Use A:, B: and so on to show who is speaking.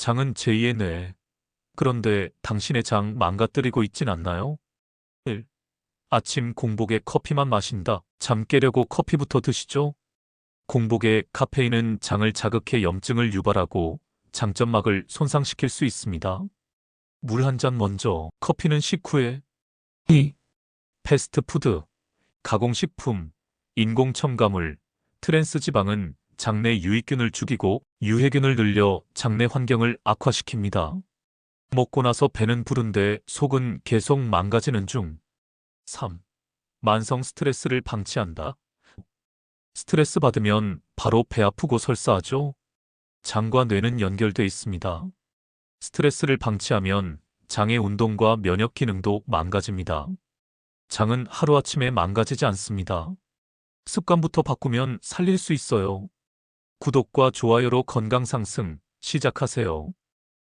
A: 장은 제2의 뇌. 그런데 당신의 장 망가뜨리고 있진 않나요? 1. 아침 공복에 커피만 마신다. 잠 깨려고 커피부터 드시죠? 공복에 카페인은 장을 자극해 염증을 유발하고 장점막을 손상시킬 수 있습니다. 물 한 잔 먼저, 커피는 식후에. 2. 패스트푸드, 가공식품, 인공 첨가물, 트랜스 지방은 장내 유익균을 죽이고 유해균을 늘려 장내 환경을 악화시킵니다. 먹고 나서 배는 부른데 속은 계속 망가지는 중. 3. 만성 스트레스를 방치한다. 스트레스 받으면 바로 배 아프고 설사하죠. 장과 뇌는 연결돼 있습니다. 스트레스를 방치하면 장의 운동과 면역 기능도 망가집니다. 장은 하루아침에 망가지지 않습니다. 습관부터 바꾸면 살릴 수 있어요. 구독과 좋아요로 건강 상승 시작하세요.